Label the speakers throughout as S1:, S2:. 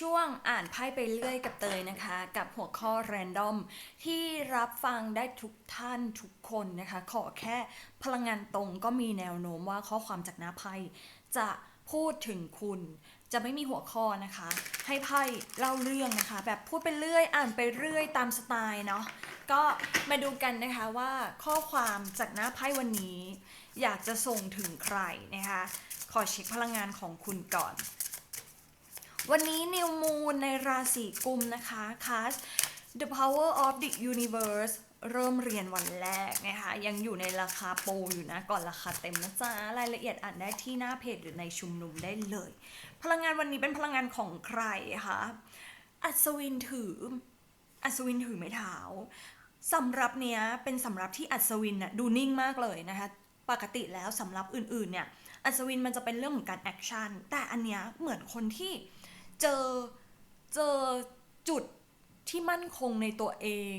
S1: ช่วงอ่านไพ่ไปเรื่อยกับเตยนะคะ กับหัวข้อ random ที่รับฟังได้ทุกท่านทุกคนนะคะ ขอแค่พลังงานตรงก็มีแนวโน้มว่าข้อความจากหน้าไพ่จะพูดถึงคุณ จะไม่มีหัวข้อนะคะ ให้ไพ่เล่าเรื่องนะคะ แบบพูดไปเรื่อย อ่านไปเรื่อยตามสไตล์เนาะก็มาดูกันนะคะว่าข้อความจากหน้าไพ่วันนี้ อยากจะส่งถึงใครนะคะ ขอเช็คพลังงานของคุณก่อน วันนี้นิวมูนในราศีกุมนะคะคัส The Power of the Universe เริ่มเรียนวันแรกนะคะยังอยู่ในราคาโปรอยู่นะ ก่อนราคาเต็มนะจ๊ะ รายละเอียดอ่านได้ที่หน้าเพจหรือในชุมนุมได้เลย พลังงานวันนี้เป็นพลังงานของใครคะอัศวินถือ อัศวินถือไม้เท้าสำหรับเนี้ยเป็นสำหรับที่อัศวินน่ะดูนิ่งมากเลยนะคะ ปกติแล้วสำหรับอื่นๆเนี่ยอัศวินมันจะเป็นเรื่องของการแอคชั่นแต่อันเนี้ยเหมือนคนที่ เจอเจอจุดที่มั่นคงในตัวเอง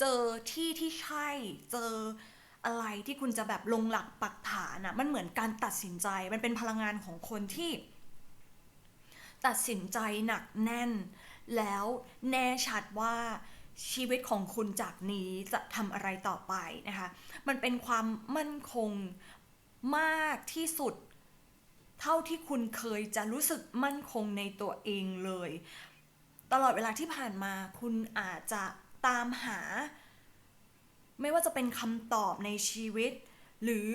S1: เจอที่ที่ใช่ เจออะไรที่คุณจะแบบลงหลักปักฐานอะมันเหมือนการตัดสินใจ มันเป็นพลังงานของคนที่ ตัดสินใจหนักแน่น แล้วแน่ชัดว่าชีวิตของคุณจากนี้จะทำอะไรต่อไปนะคะ มันเป็นความมั่นคงมากที่สุด เท่าที่คุณเคยจะรู้สึกมั่นคงในตัวเองเลย ตลอดเวลาที่ผ่านมาคุณอาจจะตามหา ไม่ว่าจะเป็นคำตอบในชีวิต หรือ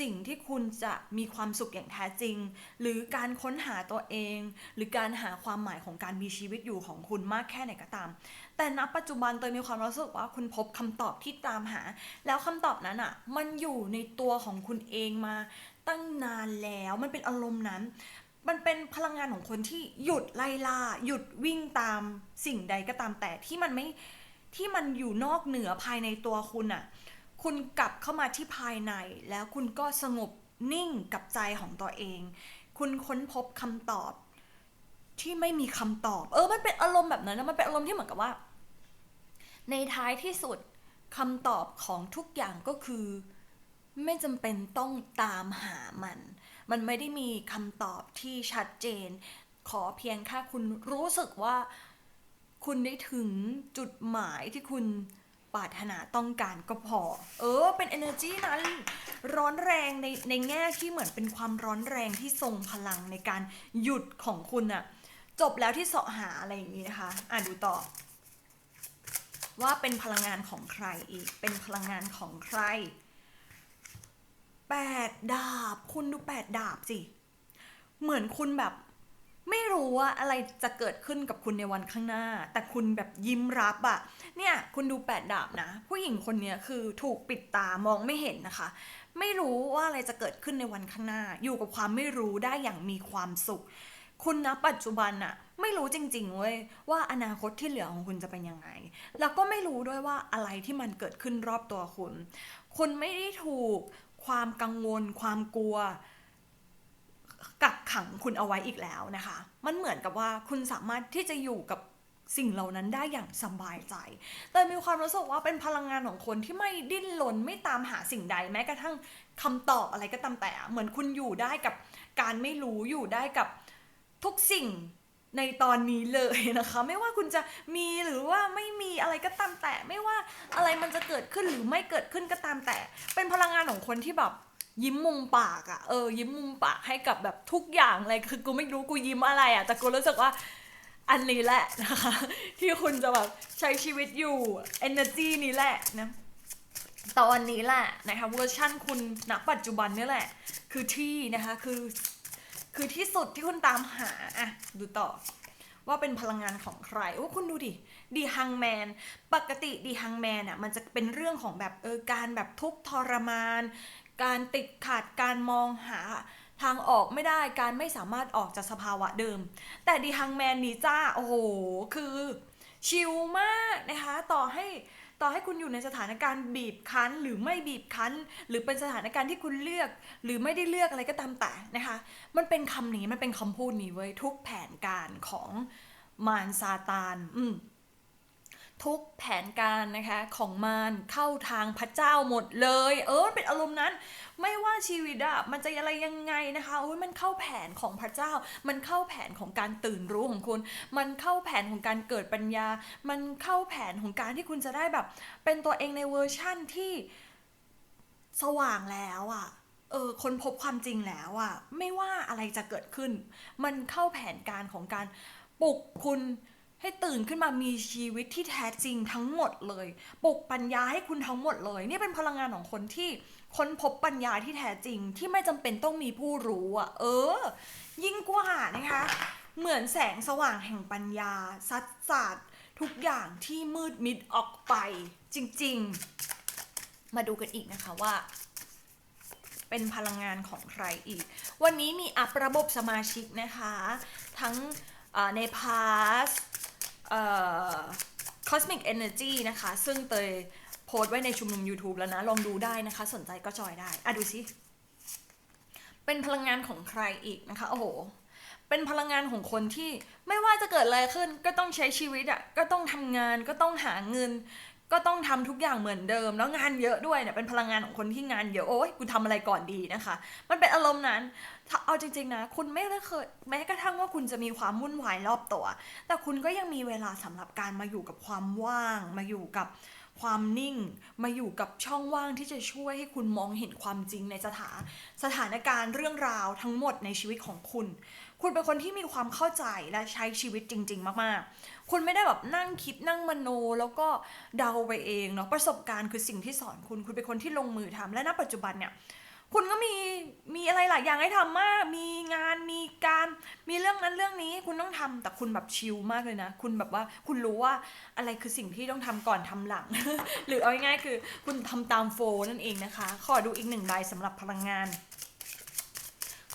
S1: สิ่งที่คุณจะมีความสุขอย่างแท้จริง หรือการค้นหาตัวเอง หรือการหาความหมายของการมีชีวิตอยู่ของคุณมากแค่ไหนก็ตาม แต่ณปัจจุบันเตยมีความรู้สึกว่าคุณพบคำตอบที่ตามหา แล้วคำตอบนั้นอะ มันอยู่ในตัวของคุณเองมา ตั้งนานแล้วมันเป็นอารมณ์นั้น มันเป็นพลังงานของคนที่หยุดไล่ล่า หยุดวิ่งตามสิ่งใดก็ตามแต่ที่มันไม่ที่มันอยู่นอกเหนือภายในตัวคุณอะคุณกลับเข้ามาที่ภายใน แล้วคุณก็สงบนิ่งกับใจของตัวเอง คุณค้นพบคำตอบที่ไม่มีคำตอบ เออ มันเป็นอารมณ์แบบนั้นนะมันเป็นอารมณ์ที่เหมือนกับว่า ในท้ายที่สุดคำตอบของทุกอย่างก็คือ ไม่จำเป็นต้องตามหามัน มันไม่ได้มีคำตอบที่ชัดเจน ขอเพียงแค่คุณรู้สึกว่า คุณได้ถึงจุดหมายที่คุณปรารถนาต้องการก็พอ เออ เป็น energy นั้นร้อนแรงในในแง่ที่เหมือนเป็นความร้อนแรงที่ทรงพลังในการหยุดของคุณอะจบแล้วที่เสาะหาอะไรอย่างนี้นะคะ อ่านดูต่อ ว่าเป็นพลังงานของใครอีก เป็นพลังงานของใคร แปดดาบ คุณดูแปดดาบสิ เหมือนคุณแบบ ไม่รู้ว่าอะไรจะเกิดขึ้นกับคุณในวันข้างหน้า แต่คุณแบบยิ้มรับอะเนี่ย คุณดูแปดดาบนะ ผู้หญิงคนนี้คือถูกปิดตามองไม่เห็นนะคะ ไม่รู้ว่าอะไรจะเกิดขึ้นในวันข้างหน้า อยู่กับความไม่รู้ได้อย่างมีความสุข คุณนะปัจจุบันอะไม่รู้จริงๆเว้ยว่าอนาคตที่เหลือของคุณจะเป็นยังไง แล้วก็ไม่รู้ด้วยว่าอะไรที่มันเกิดขึ้นรอบตัวคุณ คุณไม่ได้ถูก ความกังวล ความกลัว กักขังคุณเอาไว้อีกแล้วนะคะ มันเหมือนกับว่าคุณสามารถที่จะอยู่กับสิ่งเหล่านั้นได้อย่างสบายใจ แต่มีความรู้สึกว่าเป็นพลังงานของคนที่ไม่ดิ้นรนไม่ตามหาสิ่งใดแม้กระทั่งคำตอบอะไรก็ตามแต่ เหมือนคุณอยู่ได้กับการไม่รู้อยู่ได้กับทุกสิ่ง ในตอนนี้เลยนะคะ ไม่ว่าคุณจะมีหรือว่าไม่มีอะไรก็ตามแต่ ไม่ว่าอะไรมันจะเกิดขึ้นหรือไม่เกิดขึ้นก็ตามแต่ เป็นพลังงานของคนที่แบบยิ้มมุมปากอะ่ะเออยิ้มมุมปากให้กับแบบทุกอย่างเลยคือกูไม่รู้กูยิ้มอะไรอะ่ะแต่กูรู้สึกว่าอันนี้แหละนะคะ ที่คุณจะแบบใช้ชีวิตอยู่ energy นี้แหละนะตอนนี้แหละนะคะเวอร์ชั่นคุณณปัจจุบันนี่แหละ คือที่นะคะคือ คือที่สุดที่คุณตามหาอะดูต่อ ว่าเป็นพลังงานของใครโอ้คุณดูดิดีฮังแมน ปกติดีฮังแมนอะมันจะเป็นเรื่องของแบบเออการแบบทุกข์ทรมาน การติดขัดการมองหาทางออกไม่ได้การไม่สามารถออกจากสภาวะเดิม แต่ดีฮังแมนนี้จ้า โอ้โห คือ ชิลมากนะคะ ต่อให้ ต่อให้คุณอยู่ในสถานการณ์บีบคั้น หรือไม่บีบคั้น หรือเป็นสถานการณ์ที่คุณเลือก หรือไม่ได้เลือกอะไรก็ตามแต่นะคะ มันเป็นคำนี้มันเป็นคำพูดนี้เว้ยทุกแผนการของมารซาตานอืม ทุกแผนการนะคะของมารเข้าทางพระเจ้าหมดเลย เออเป็นอารมณ์นั้น ไม่ว่าชีวิตอะมันจะอะไรยังไงนะคะโอ้ยมันเข้าแผนของพระเจ้า มันเข้าแผนของการตื่นรู้ของคุณ มันเข้าแผนของการเกิดปัญญา มันเข้าแผนของการที่คุณจะได้แบบ เป็นตัวเองในเวอร์ชั่นที่สว่างแล้วอะเออคนพบความจริงแล้วอะไม่ว่าอะไรจะเกิดขึ้น มันเข้าแผนการของการปลุกคุณ ให้ตื่นขึ้นมามีชีวิตที่แท้จริงทั้งหมดเลยปลุกปัญญาให้คุณทั้งหมดเลย นี่เป็นพลังงานของคนที่ค้นพบปัญญาที่แท้จริง ที่ไม่จำเป็นต้องมีผู้รู้อะ เออ ยิ่งกว่านะคะ เหมือนแสงสว่างแห่งปัญญาซัดสาดทุกอย่างที่มืดมิดออกไป จริง ๆ มาดูกันอีกนะคะว่า เป็นพลังงานของใครอีก วันนี้มีอัประบบสมาชิกนะคะ ทั้งในพาส Cosmic Energy นะคะ ซึ่งเตยโพสต์ไว้ในชุมนุม YouTube แล้วนะ ลองดูได้นะคะ สนใจก็จอยได้ อะ ดูสิ เป็นพลังงานของใครอีกนะคะ โอ้โห เป็นพลังงานของคนที่ไม่ว่าจะเกิดอะไรขึ้น ก็ต้องใช้ชีวิตอะ่ะ ก็ต้องทำงาน ก็ต้องหาเงิน ก็ต้องทำทุกอย่างเหมือนเดิม แล้วงานเยอะด้วยเนี่ย เป็นพลังงานของคนที่งานเยอะ โอ้ยกูทำอะไรก่อนดีนะคะ มันเป็นอารมณ์นั้น เอาจริง ๆ นะ คุณไม่ได้เคยแม้กระทั่งว่าคุณจะมีความวุ่นวายรอบตัว แต่คุณก็ยังมีเวลาสำหรับการมาอยู่กับความว่าง มาอยู่กับความนิ่ง มาอยู่กับช่องว่างที่จะช่วยให้คุณมองเห็นความจริงในสถานสถานการณ์เรื่องราวทั้งหมดในชีวิตของคุณ คุณเป็นคนที่มีความเข้าใจและใช้ชีวิตจริง ๆ มากๆ คุณไม่ได้แบบนั่งคิดนั่งมโนแล้วก็เดาไปเองเนาะประสบการณ์คือสิ่งที่สอนคุณ คุณเป็นคนที่ลงมือทำและณปัจจุบันเนี่ย คุณก็มีมีอะไรหลายอย่างให้ทำมาก มีงานมีการมีเรื่องนั้นเรื่องนี้คุณต้องทำแต่คุณแบบชิลมากเลยนะ คุณแบบว่าคุณรู้ว่าอะไรคือสิ่งที่ต้องทำก่อนทำหลัง หรือเอาง่ายๆคือ คุณทำตามโฟนั่นเองนะคะ ขอดูอีกหนึ่งใบสำหรับพลังงาน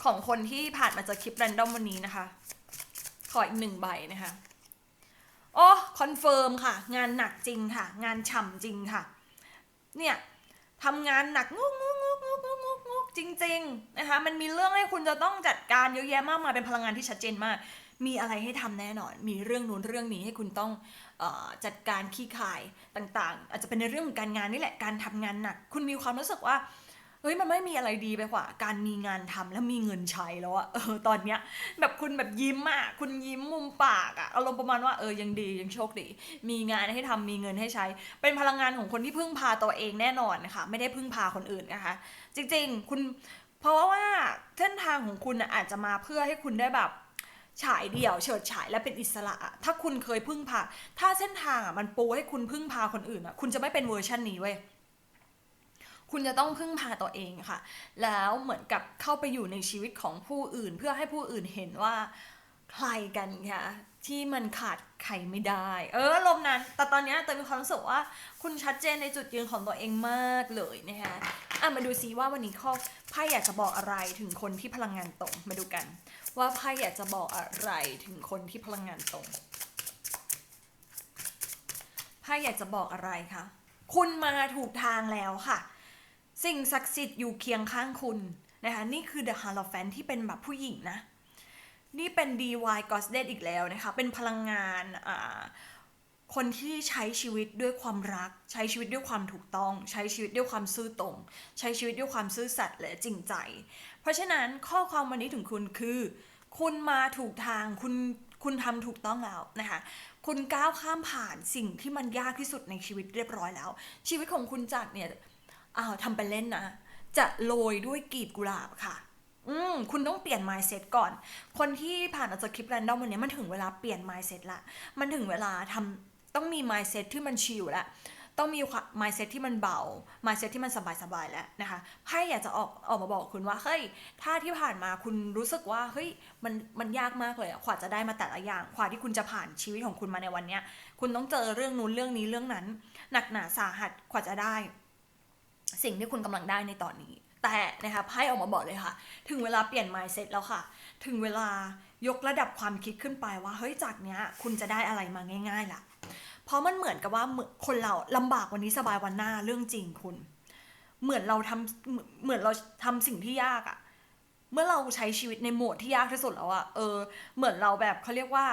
S1: ของคนที่ผ่านมาจากคลิปแรนดอมวันนี้นะคะ ขออีกหนึ่งใบนะคะโอ้คอนเฟิร์มค่ะ งานหนักจริงค่ะ งานฉ่ำจริงค่ะ เนี่ยทำงานหนักงกงกง จริงๆนะคะมันมีเรื่องให้คุณจะต้องจัดการเยอะแยะมากมายเป็นพลังงานที่ชัดเจนมาก มีอะไรให้ทำแน่นอน มีเรื่องนู้นเรื่องนี้ให้คุณต้องออจัดการขี้ขายต่างๆ อาจจะเป็นในเรื่องของการงานนี่แหละการทำงานหนัก คุณมีความรู้สึกว่า เฮ้ยมันไม่มีอะไรดีไปกว่า การมีงานทำแล้วมีเงินใช้แล้วอะเออตอนเนี้ยแบบคุณแบบยิ้มอะคุณยิ้มมุมปากอะอารมณ์ประมาณว่าเออยังดียังโชคดี มีงานให้ทำมีเงินให้ใช้ เป็นพลังงานของคนที่พึ่งพาตัวเองแน่นอนนะคะไม่ได้พึ่งพาคนอื่นนะคะ จริงๆ คุณเพราะว่าเส้นทางของคุณน่ะอาจจะมาเพื่อให้คุณได้แบบฉายเดี่ยวเฉิดฉายและเป็นอิสระอะถ้าคุณเคยพึ่งพา ถ้าเส้นทางอะมันปูให้คุณพึ่งพาคนอื่นอะคุณจะไม่เป็นเวอร์ชันนี้เว้ย คุณจะต้องพึ่งพาตัวเองค่ะ แล้วเหมือนกับเข้าไปอยู่ในชีวิตของผู้อื่น เพื่อให้ผู้อื่นเห็นว่าใครกันค่ะที่มันขาดใครไม่ได้ เออลมนั้น แต่ตอนนี้เตยมีความรู้สึกว่าคุณชัดเจนในจุดยืนของตัวเองมากเลยนะคะอะมาดูซิว่าวันนี้ข้อไพ่อยากจะบอกอะไรถึงคนที่พลังงานตรงมาดูกัน ว่าไพ่อยากจะบอกอะไรถึงคนที่พลังงานตรงไพ่อยากจะบอกอะไรคะคุณมาถูกทางแล้วค่ะ สิ่งศักดิ์สิทธิ์อยู่เคียงข้างคุณนะคะนี่คือ The Hierophant ที่เป็นแบบผู้หญิงนะ นี่เป็น DY g o s d e d อีกแล้วนะคะ เป็นพลังงานคนที่ใช้ชีวิตด้วยความรัก ใช้ชีวิตด้วยความถูกต้อง ใช้ชีวิตด้วยความซื่อตรง ใช้ชีวิตด้วยความซื่อสัตย์และจริงใจ เพราะฉะนั้นข้อความวันนี้ถึงคุณคือ คุณมาถูกทางคุณคุณทำถูกต้องแล้วนะคะคุณก้าวข้ามผ่านสิ่งที่มันยากที่สุดในชีวิตเรียบร้อยแล้ว ชีวิตของคุณจากเนี่ย อ้าวทำไปเล่นนะ จะโรยด้วยกลีบกุหลาบค่ะ อืมคุณต้องเปลี่ยน mindset ก่อน คนที่ผ่านอาจจะคลิปแรนดอมวันนี้มันถึงเวลาเปลี่ยน mindset ละ มันถึงเวลาทำต้องมี mindset ที่มันชิลละต้องมี mindset ที่มันเบา mindset ที่มันสบายๆแล้วนะคะไพ่อยากจะออกออกมาบอกคุณว่า เฮ้ย ถ้าที่ผ่านมาคุณรู้สึกว่า เฮ้ย มันมันยากมากเลยอะกว่าจะได้มาแต่ละอย่างกว่าที่คุณจะผ่านชีวิตของคุณมาในวันเนี้ย คุณต้องเจอเรื่องนู้นเรื่องนี้เรื่องนั้น หนักหนาสาหัสกว่าจะได้ สิ่งที่คุณกำลังได้ในตอนนี้ แต่นะคะไพ่ออกมาบอกเลยค่ะ ถึงเวลาเปลี่ยน mindset แล้วค่ะ ถึงเวลายกระดับความคิดขึ้นไปว่าเฮ้ยจากเนี้ยคุณจะได้อะไรมาง่าย ๆล่ะ เพราะมันเหมือนกับว่าคนเราลำบากวันนี้สบายวันหน้าเรื่องจริงคุณ เหมือนเราทำเหมือนเราทำสิ่งที่ยากอะเมื่อเราใช้ชีวิตในโหมดที่ยากที่สุดแล้วอะเออ เหมือนเราแบบเขาเรียกว่า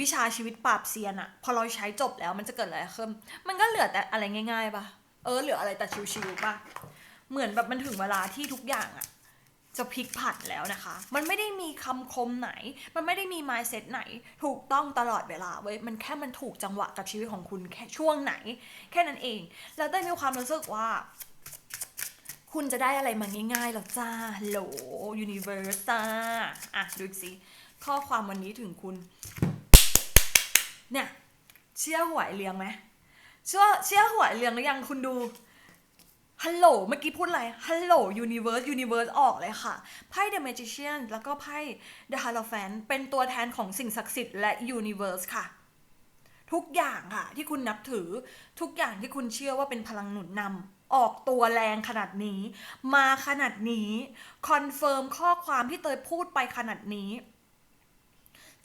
S1: วิชาชีวิตปราบเซียนอะพอเราใช้จบแล้วมันจะเกิดอะไรขึ้น มันก็เหลือแต่อะไรง่ายๆปะ ออเหลืออะไรแต่ชิวๆป่ะ เหมือนแบบมันถึงเวลาที่ทุกอย่างอะจะพลิกผันแล้วนะคะ มันไม่ได้มีคำคมไหน มันไม่ได้มี mindset ไหน ถูกต้องตลอดเวลาเว้ย มันแค่มันถูกจังหวะกับชีวิตของคุณแค่ช่วงไหน แค่นั้นเอง แล้วได้มีความรู้สึกว่า คุณจะได้อะไรมาง่ายๆหรอจ้าโหลยูนิเวอร์สจ้าอะดูอีกสิข้อความวันนี้ถึงคุณ เนี่ย เชื่อหวยเรียงไหม เชื่อเชื่อหวยเรียงหรือยังคุณดูฮัลโหลเมื่อกี้พูดอะไรฮัลโหลยูนิเวอร์สยูนิเวอร์สออกเลยค่ะ ไพ่ The Magician แล้วก็ไพ่ The Hierophant เป็นตัวแทนของสิ่งศักดิ์สิทธิ์และยูนิเวอร์สค่ะ ทุกอย่างค่ะ ที่คุณนับถือทุกอย่างที่คุณเชื่อว่าเป็นพลังหนุนนำออกตัวแรงขนาดนี้ มาขนาดนี้ คอนเฟิร์มข้อความที่เตยพูดไปขนาดนี้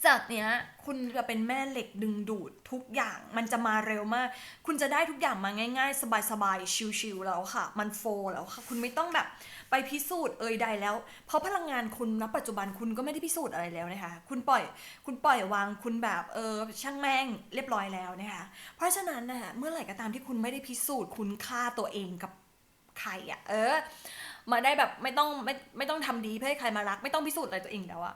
S1: จากเนี้ยคุณจะเป็นแม่เหล็กดึงดูดทุกอย่างมันจะมาเร็วมาก คุณจะได้ทุกอย่างมาง่าย ๆ สบายๆชิวๆแล้วค่ะ มันโฟลแล้วค่ะ คุณไม่ต้องแบบไปพิสูจน์เอ่ยใดแล้ว เพราะพลังงานคุณณปัจจุบันคุณก็ไม่ได้พิสูจน์อะไรแล้วนะคะ คุณปล่อยคุณปล่อยวางคุณแบบเออช่างแม่งเรียบร้อยแล้วนะคะเพราะฉะนั้นนะคะเมื่อไหร่ก็ตามที่คุณไม่ได้พิสูจน์คุณค่าตัวเองกับใครอะเออ มาได้แบบไม่ต้องไม่ไม่ต้องทำดีเพื่อให้ใครมารัก ไม่ต้องพิสูจน์อะไรตัวเองแล้วอะ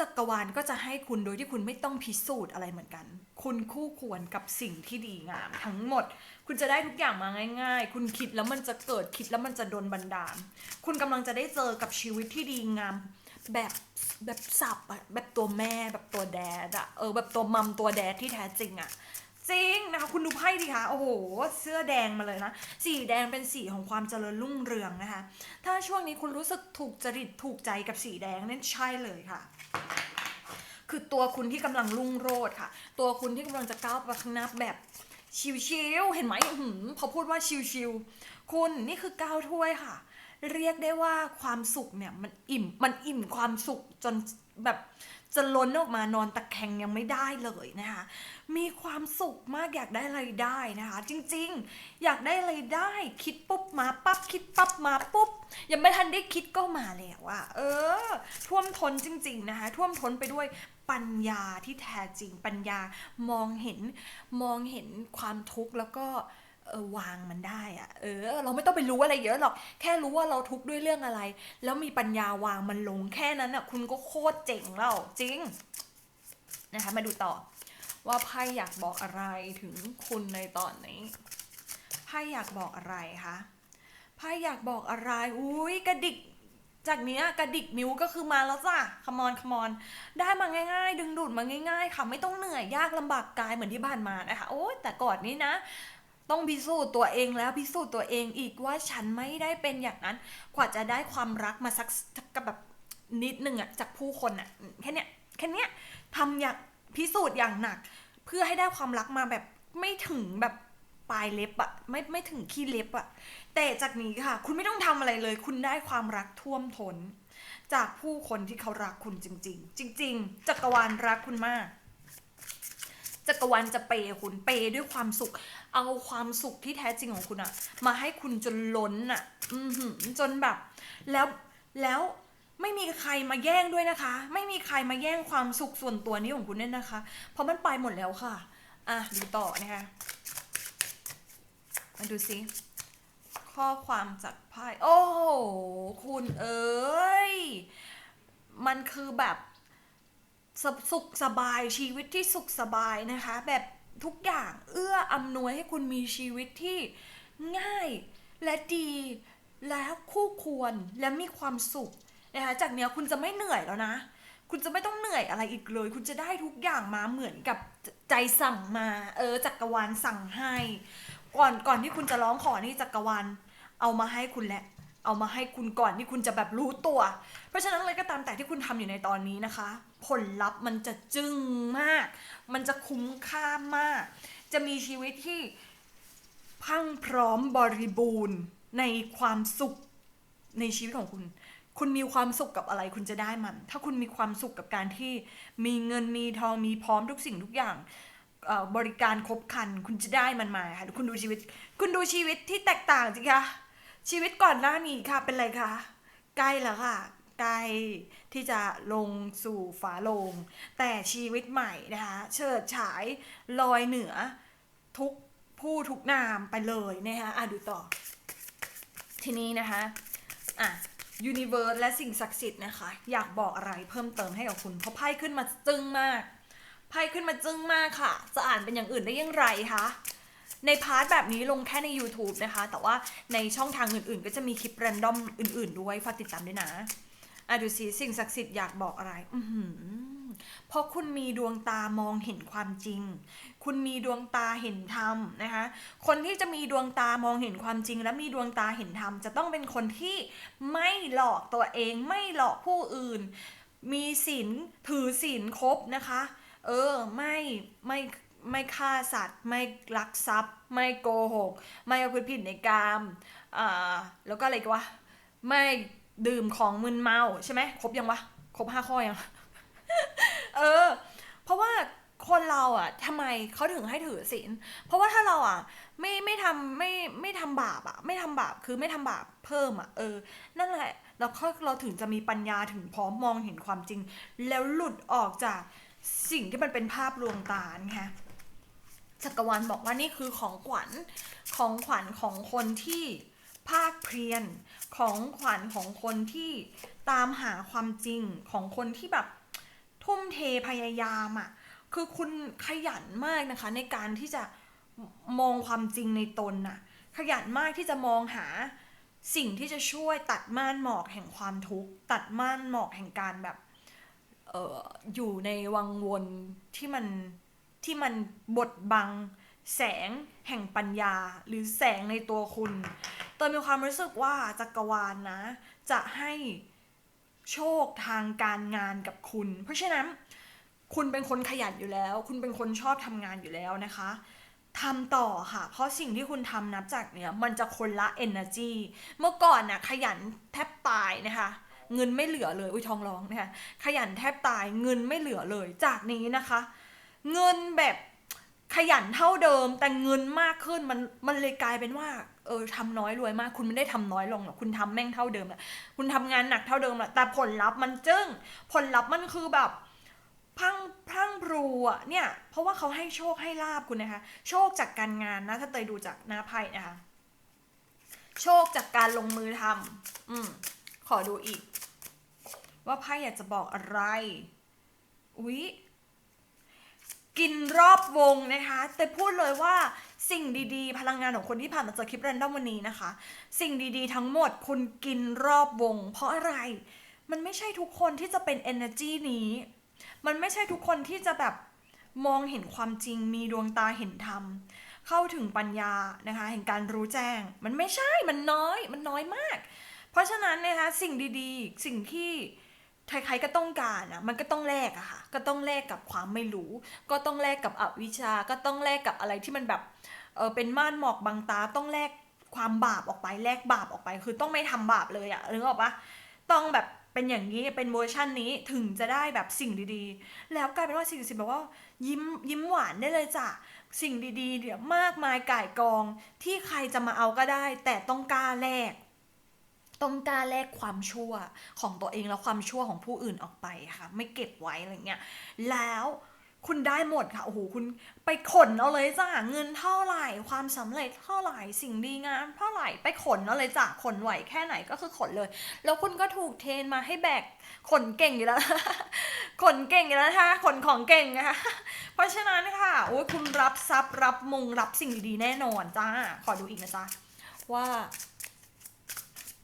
S1: จักรวาลก็จะให้คุณโดยที่คุณไม่ต้องพิสูจน์อะไรเหมือนกัน คุณคู่ควรกับสิ่งที่ดีงามทั้งหมด คุณจะได้ทุกอย่างมาง่าย ๆ คุณคิดแล้วมันจะเกิดคิดแล้วมันจะโดนบันดาล คุณกำลังจะได้เจอกับชีวิตที่ดีงามแบบแบบสับอะแบบตัวแม่แบบตัวแดดอะเออแบบตัวมัมตัวแดดที่แท้จริงอะจริงนะคะคุณดูไพ่ดิคะโอ้โห เสื้อแดงมาเลยนะสีแดงเป็นสีของความเจริญรุ่งเรืองนะคะ ถ้าช่วงนี้คุณรู้สึกถูกจริตถูกใจกับสีแดงนั่นใช่เลยค่ะ คือตัวคุณที่กำลังรุ่งโรจน์ค่ะ ตัวคุณที่กำลังจะก้าวไปข้างหน้าแบบชิวๆเห็นไหมหืมพอพูดว่าชิวๆคุณนี่คือก้าวถ้วยค่ะ เรียกได้ว่าความสุขเนี่ยมันอิ่มมันอิ่มความสุขจนแบบ จะล้นออกมานอนตะแคงยังไม่ได้เลยนะคะ มีความสุขมากอยากได้อะไรได้นะคะ จริงๆ อยากได้อะไรได้ คิดปุ๊บมาปั๊บคิดปั๊บมาปุ๊บยังไม่ทันได้คิดก็มาแล้วอะเออ ท่วมท้นจริง ๆนะคะ ท่วมท้นไปด้วยปัญญาที่แท้จริงปัญญามองเห็นมองเห็นความทุกข์แล้วก็ เออวางมันได้อะเออ เราไม่ต้องไปรู้อะไรเยอะหรอก แค่รู้ว่าเราทุกข์ด้วยเรื่องอะไร แล้วมีปัญญาวางมันลงแค่นั้นอะคุณก็โคตรเจ๋งแล้วจริงนะคะมาดูต่อ ว่าไพ่อยากบอกอะไรถึงคุณในตอนนี้ไพ่อยากบอกอะไรคะไพ่อยากบอกอะไรอุ้ยกระดิกจากเนี้ยกระดิกนิ้วก็คือมาแล้วจ้ะคมอนคมอน ได้มาง่ายๆ ดึงดูดมาง่าย ๆ ค่ะ ไม่ต้องเหนื่อยยากลำบากกายเหมือนที่ผ่านมานะคะ โอ้แต่ก่อนนี้นะ ต้องพิสูจน์ตัวเองแล้วพิสูจน์ตัวเองอีกว่าฉันไม่ได้เป็นอย่างนั้น กว่าจะได้ความรักมาสักกับแบบนิดนึงอะจากผู้คนอะแค่เนี้ยแค่เนี้ยทำอย่างพิสูจน์อย่างหนัก เพื่อให้ได้ความรักมาแบบไม่ถึงแบบปลายเล็บอะไม่ไม่ถึงขี้เล็บอะแต่จากนี้ค่ะ คุณไม่ต้องทำอะไรเลย คุณได้ความรักท่วมทน้น จากผู้คนที่เขารักคุณจริง ๆ จริง ๆจักรวาลรักคุณมาก จักรวาลจะเปย์คุณเปย์ด้วยความสุข เอาความสุขที่แท้จริงของคุณอะมาให้คุณจนล้นอะอืจนแบบ แล้วแล้วไม่มีใครมาแย่งด้วยนะคะ ไม่มีใครมาแย่งความสุขส่วนตัวนี้ของคุณเนี่ยนะคะ เพราะมันไปหมดแล้วค่ะ อะดูต่อนะคะมาดูสิข้อความจากไพ่โอ้โหคุณเอ้ยมันคือแบบ สสุขสบายชีวิตที่สุขสบายนะคะ แบบทุกอย่างเอื้ออำนวยให้คุณมีชีวิตที่ง่ายและดีแล้วคู่ควรและมีความสุขนะคะจากเนี้ยคุณจะไม่เหนื่อยแล้วนะ คุณจะไม่ต้องเหนื่อยอะไรอีกเลย คุณจะได้ทุกอย่างมาเหมือนกับใจสั่งมา เออจักรวาลสั่งให้ ก่อนก่อนที่คุณจะร้องขอนี่จักรวาลเอามาให้คุณแหละเอามาให้คุณก่อนที่คุณจะแบบรู้ตัว เพราะฉะนั้นอะไรก็ตามแต่ที่คุณทำอยู่ในตอนนี้นะคะ ผลลัพธ์มันจะจึ้งมาก มันจะคุ้มค่ามาก จะมีชีวิตที่พังพร้อมบริบูรณ์ในความสุขในชีวิตของคุณ คุณมีความสุขกับอะไรคุณจะได้มัน ถ้าคุณมีความสุขกับการที่มีเงินมีทองมีพร้อมทุกสิ่งทุกอย่างบริการครบครัน คุณจะได้มันมาค่ะคุณดูชีวิต คุณดูชีวิตที่แตกต่างสิคะชีวิตก่อนหน้านี้ค่ะเป็นไรคะใกล้แล้วค่ะ ใกล้ที่จะลงสู่ฝาโลง แต่ชีวิตใหม่นะคะเฉิดฉายลอยเหนือทุกผู้ทุกนามไปเลยนะคะอะดูต่อ ทีนี้นะคะอะยูนิเวิร์สและสิ่งศักดิ์สิทธิ์นะคะ อยากบอกอะไรเพิ่มเติมให้กับคุณ เพราะไพ่ขึ้นมาจึ้งมากไพ่ขึ้นมาจึ้งมากค่ะ จะอ่านเป็นอย่างอื่นได้ยังไรคะในพาร์ทแบบนี้ลงแค่ใน YouTube นะคะ แต่ว่าในช่องทางอื่นๆ ก็จะมีคลิปแรนดอมอื่นๆ ด้วย ฝากติดตามด้วยนะ อะดูสิสิ่งศักดิ์สิทธิ์อยากบอกอะไร อือหือเพราะคุณมีดวงตามองเห็นความจริง คุณมีดวงตาเห็นธรรมนะคะ คนที่จะมีดวงตามองเห็นความจริง และมีดวงตาเห็นธรรมจะต้องเป็นคนที่ไม่หลอกตัวเองไม่หลอกผู้อื่น มีศีลถือศีลครบนะคะ เออไม่ไม่ไม่ฆ่าสัตว์ ไม่ลักทรัพย์ ไม่โกหก ไม่เอาผิดในกามอ่าแล้วก็อะไรกันวะไม่ ดื่มของมึนเมาใช่ไหมครบยังวะครบห้าข้อยังเออ เพราะว่าคนเราอะทำไมเขาถึงให้ถือศีลเพราะว่าถ้าเราอะ ไม่ไม่ทำไม่ไม่ทำบาปอะ ไม่ทำบาปคือไม่ทำบาปเพิ่มอะเออ นั่นแหละเราค่อยเราถึงจะมีปัญญาถึงพร้อมมองเห็นความจริง แล้วหลุดออกจากสิ่งที่มันเป็นภาพลวงตานะคะจักรวาลบอกว่านี่คือของขวัญของขวัญของคนที่ ภาคเพียรของขวัญของคนที่ตามหาความจริงของคนที่แบบทุ่มเทพยายามอะคือคุณขยันมากนะคะ ในการที่จะมองความจริงในตนน่ะ ขยันมากที่จะมองหาสิ่งที่จะช่วยตัดม่านหมอกแห่งความทุกข์ตัดม่านหมอกแห่งการแบบเอออยู่ในวังวนที่มันที่มันบดบัง แสงแห่งปัญญา หรือแสงในตัวคุณเตยมีความรู้สึกว่าจักรวาลนะ จะให้โชคทางการงานกับคุณ เพราะฉะนั้นคุณเป็นคนขยันอยู่แล้ว คุณเป็นคนชอบทำงานอยู่แล้วนะคะทำต่อค่ะ เพราะสิ่งที่คุณทำนับจากเนี้ยมันจะคนละ energy เมื่อก่อนน่ะขยันแทบตายนะคะ เงินไม่เหลือเลยอุ้ยทองร้องนะคะขยันแทบตายเงินไม่เหลือเลย จากนี้นะคะ เงินแบบ ขยันเท่าเดิมแต่เงินมากขึ้นมันมันเลยกลายเป็นว่า เออทำน้อยรวยมาก คุณไม่ได้ทำน้อยลงหรอกคุณทำแม่งเท่าเดิมแหละคุณทำงานหนักเท่าเดิมแหละแต่ผลลัพธ์มันจึ้งผลลัพธ์มันคือแบบพังพังพรูอะเนี่ย เพราะว่าเขาให้โชคให้ลาบคุณนะคะ โชคจากการงานนะ ถ้าเตยดูจากหน้าไพ่นะคะโชคจากการลงมือทำอืมขอดูอีก ว่าไพ่อยากจะบอกอะไรอุ๊ย กินรอบวงนะคะ แต่พูดเลยว่าสิ่งดีๆ พลังงานของคนที่ผ่านมาเจอคลิปแรนดอมวันนี้นะคะ สิ่งดีๆทั้งหมดคุณกินรอบวง เพราะอะไร มันไม่ใช่ทุกคนที่จะเป็น energy นี้ มันไม่ใช่ทุกคนที่จะแบบมองเห็นความจริง มีดวงตาเห็นธรรม เข้าถึงปัญญานะคะเห็นการรู้แจ้ง มันไม่ใช่ มันน้อย มันน้อยมาก เพราะฉะนั้นนะคะสิ่งดีๆ สิ่งที่ ใครๆก็ต้องการอะมันก็ต้องแลกอะค่ะ ก็ต้องแลกกับความไม่รู้ ก็ต้องแลกกับอวิชชา ก็ต้องแลกกับอะไรที่มันแบบ เออเป็นม่านหมอกบังตา ต้องแลกความบาปออกไป แลกบาปออกไป คือต้องไม่ทำบาปเลยอะนึกออกปะต้องแบบเป็นอย่างนี้ เป็นเวอร์ชั่นนี้ ถึงจะได้แบบสิ่งดีๆ แล้วกลายเป็นว่าสิ่งสิ่งแบบว่ายิ้มยิ้มหวานได้เลยจ้ะ สิ่งดีๆเดี๋ยวมากมายก่ายกอง ที่ใครจะมาเอาก็ได้ แต่ต้องกล้าแลก ต้องกล้าแลกความชั่วของตัวเองแล้วความชั่วของผู้อื่นออกไปค่ะ ไม่เก็บไว้อะไรเงี้ยแล้วคุณได้หมดค่ะโอ้โหคุณไปขนเอาเลยจ้ะเงินเท่าไหร่ความสำเร็จเท่าไหร่สิ่งดีงามเท่าไหร่ไปขนเอาเลยจ้ะขนไหวแค่ไหนก็คือขนเลย แล้วคุณก็ถูกเทรนมาให้แบกขนเก่งอยู่แล้วขนเก่งอยู่แล้วนะคะขนของเก่งนะคะเพราะฉะนั้นค่ะโอ้ยคุณรับทรัพย์รับมงรับสิ่งดีๆแน่นอนจ้าขอดูอีกนะจ๊ะว่า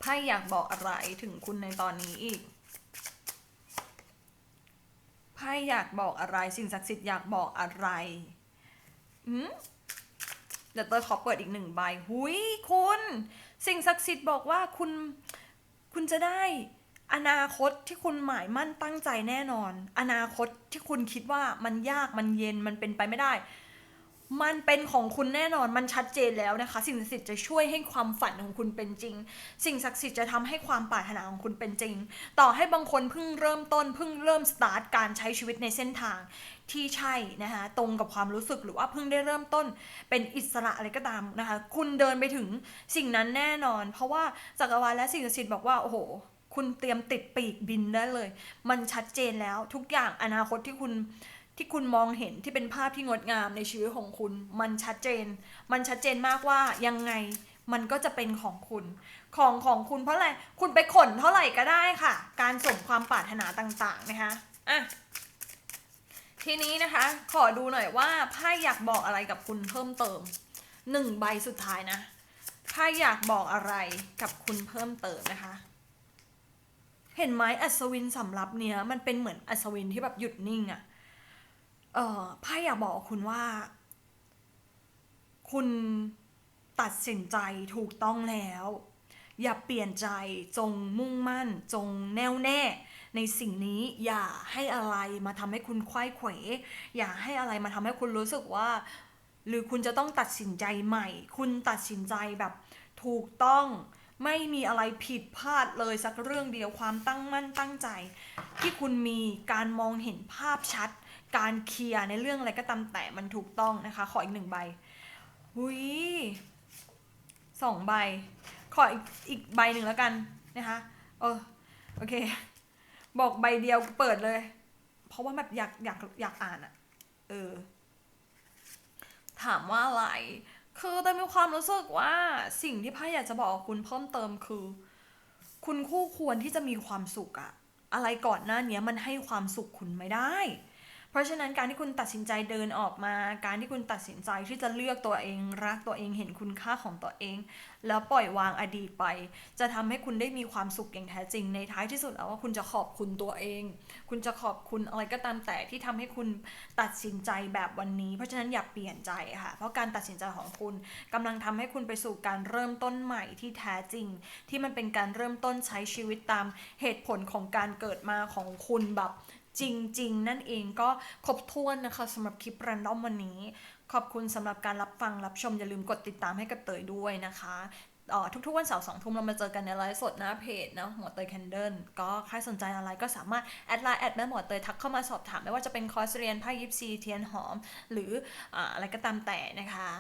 S1: ไพ่อยากบอกอะไรถึงคุณในตอนนี้อีกไพ่อยากบอกอะไรสิ่งศักดิ์สิทธิ์อยากบอกอะไรอืมเดี๋ยวเตยขอเปิดอีกหนึ่งใบหุยคุณ สิ่งศักดิ์สิทธิ์บอกว่าคุณ คุณจะได้อนาคตที่คุณหมายมั่นตั้งใจแน่นอน อนาคตที่คุณคิดว่ามันยากมันเย็นมันเป็นไปไม่ได้ มันเป็นของคุณแน่นอนมันชัดเจนแล้วนะคะ สิ่งศักดิ์สิทธิ์จะช่วยให้ความฝันของคุณเป็นจริง สิ่งศักดิ์สิทธิ์จะทำให้ความปรารถนาของคุณเป็นจริง ต่อให้บางคนเพิ่งเริ่มต้นเพิ่งเริ่มสตาร์ทการใช้ชีวิตในเส้นทางที่ใช่นะคะตรงกับความรู้สึกหรือว่าเพิ่งได้เริ่มต้นเป็นอิสระอะไรก็ตามนะคะ คุณเดินไปถึงสิ่งนั้นแน่นอน เพราะว่าจักรวาลและสิ่งศักดิ์สิทธิ์บอกว่าโอ้โหคุณเตรียมติดปีกบินได้เลย มันชัดเจนแล้วทุกอย่างอนาคตที่คุณ ที่คุณมองเห็นที่เป็นภาพที่งดงามในชีวิตของคุณ มันชัดเจน มันชัดเจนมากว่ายังไงมันก็จะเป็นของคุณ ของของคุณเพราะอะไร คุณไปขนเท่าไหร่ก็ได้ค่ะ การส่งความปรารถนาต่างๆนะคะอะทีนี้นะคะ ขอดูหน่อยว่าไพ่อยากบอกอะไรกับคุณเพิ่มเติมหนึ่งใบสุดท้ายนะไพ่อยากบอกอะไรกับคุณเพิ่มเติมนะคะ เห็นไหมอัศวินสำรับเนี้ยมันเป็นเหมือนอัศวินที่แบบหยุดนิ่งอะ เออไพ่อยากบอกคุณว่า คุณตัดสินใจถูกต้องแล้ว อย่าเปลี่ยนใจจงมุ่งมั่น จงแน่วแน่ ในสิ่งนี้อย่าให้อะไรมาทำให้คุณควายเขวอย่าให้อะไรมาทำให้คุณรู้สึกว่า หรือคุณจะต้องตัดสินใจใหม่ คุณตัดสินใจแบบถูกต้อง ไม่มีอะไรผิดพลาดเลยสักเรื่องเดียวความตั้งมั่นตั้งใจ ที่คุณมีการมองเห็นภาพชัด การเคลียร์ในเรื่องอะไรก็ตามแต่มันถูกต้องนะคะ ขออีกหนึ่งใบหุยสองใบ ขออีกอีกใบหนึ่งแล้วกันนะคะเออโอเค บอกใบเดียวเปิดเลย เพราะว่าแบบอยากอยากอยากอ่านอะเออถามว่าอะไร คือแต่มีความรู้สึกว่าสิ่งที่ไพ่อยากจะบอกคุณเพิ่มเติมคือ คุณคู่ควรที่จะมีความสุขอะอะไรก่อนหน้านี้มันให้ความสุขคุณไม่ได้ เพราะฉะนั้นการที่คุณตัดสินใจเดินออกมา การที่คุณตัดสินใจที่จะเลือกตัวเอง รักตัวเองเห็นคุณค่าของตัวเอง แล้วปล่อยวางอดีตไป จะทำให้คุณได้มีความสุขอย่างแท้จริงในท้ายที่สุดแล้วว่าคุณจะขอบคุณตัวเอง คุณจะขอบคุณอะไรก็ตามแต่ที่ทำให้คุณตัดสินใจแบบวันนี้ เพราะฉะนั้นอย่าเปลี่ยนใจค่ะ เพราะการตัดสินใจของคุณกำลังทำให้คุณไปสู่การเริ่มต้นใหม่ที่แท้จริง ที่มันเป็นการเริ่มต้นใช้ชีวิตตามเหตุผลของการเกิดมาของคุณแบบ จริง ๆ นั่นเองก็ครบถ้วนนะคะสำหรับคลิป r รนดอมวันนี้ ขอบคุณสำหรับการรับฟังรับชม อย่าลืมกดติดตามให้กับเตยด้วยนะคะทุกๆวันเสาร์สองทุ่มเรามาเจอกันในไลฟ์สดหน้าเพจนะหมอเตยแคนเดิลก็ใครสนใจอะไรก็สามารถ แอดไลน์แอดแม่หมอเตยทักเข้ามาสอบถามไม่ว่าจะเป็นคอร์สเรียนไพ่ยิปซีเทียนหอม หรืออะไรก็ตามแต่นะคะ